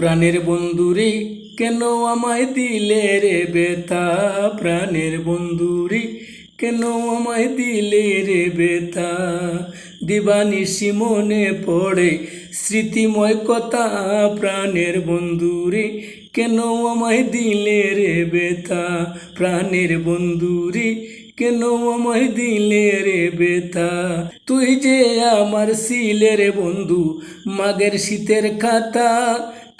প্রাণের বন্ধুরে, কেন আমায় দিলে রে বেতা প্রাণের বন্ধুরে, কেন আমায় দিলে রে বেতা দিবানিশি মনে পড়ে, স্মৃতিময় কথা প্রাণের বন্ধুরে, কেন আমায় দিলে রে বেতা প্রাণের বন্ধুরে, কেন আমায় দিলে রে বেতা তুই যে আমার সিলের বন্ধু, মাগের শীতের খাতা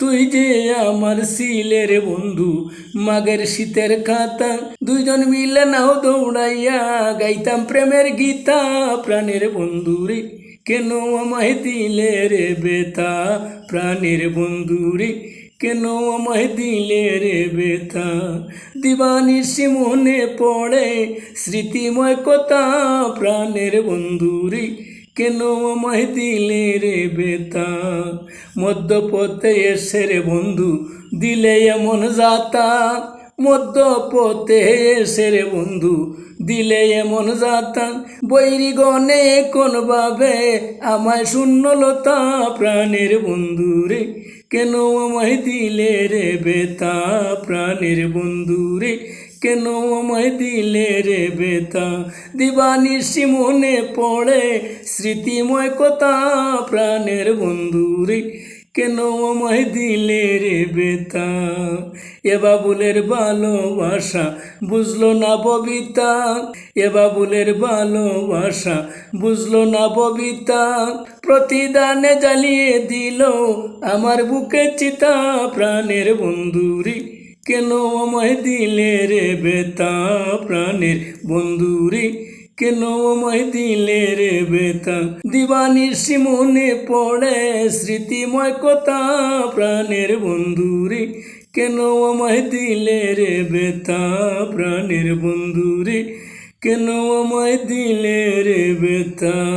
তুই যে আমার সিলের বন্ধু, মাগের শীতের খাতা, দুইজন মিলে নাও দৌড়াইয়া গাইতাম প্রেমের গীতা, প্রাণের বন্ধু রে। কেন আমায় দিলে রে বেতা, প্রাণের বন্ধু রে? কেন আমায় দিলে রে বেতা? দিবানিসি মনে পড়ে স্মৃতিময় কথা, প্রাণের বন্ধুরি কেন আমায় দিলে রে বেতা? মধ্যপথে এসে রে বন্ধু, দিলে এমন যাতা? মধ্যপথে এসে রে বন্ধু, দিলে এমন যাতা? বৈরি গনে কোন ভাবে আমায় শূন্যলতা প্রাণের বন্ধু রে? কেন আমায় দিলে রে বেতা? প্রাণের বন্ধু রে? কেন আমায় দিলে রে বেতা? দিবানিশি মনে পড়ে স্মৃতিময় কথা, প্রাণের বন্ধু রে। কেন আমায় দিলে রে বেতা? এ বাবুলের ভালোবাসা বুঝলো না ববিতা। এ বাবুলের ভালোবাসা বুঝলো না ববিতা। প্রতিদানে জ্বালিয়ে দিল আমার বুকে চিতা, প্রাণের বন্ধুরি কেন আমায় দিলে রে বেতা প্রাণের বন্ধুরি? কেন আমায় দিলে রে বেতা? দিবানিশি মনে পড়ে স্মৃতিময় কথা প্রাণের বন্ধুরে। কেন আমায় দিলে রে বেতা প্রাণের বন্ধুরে? কেন আমায় দিলে রে বেতা?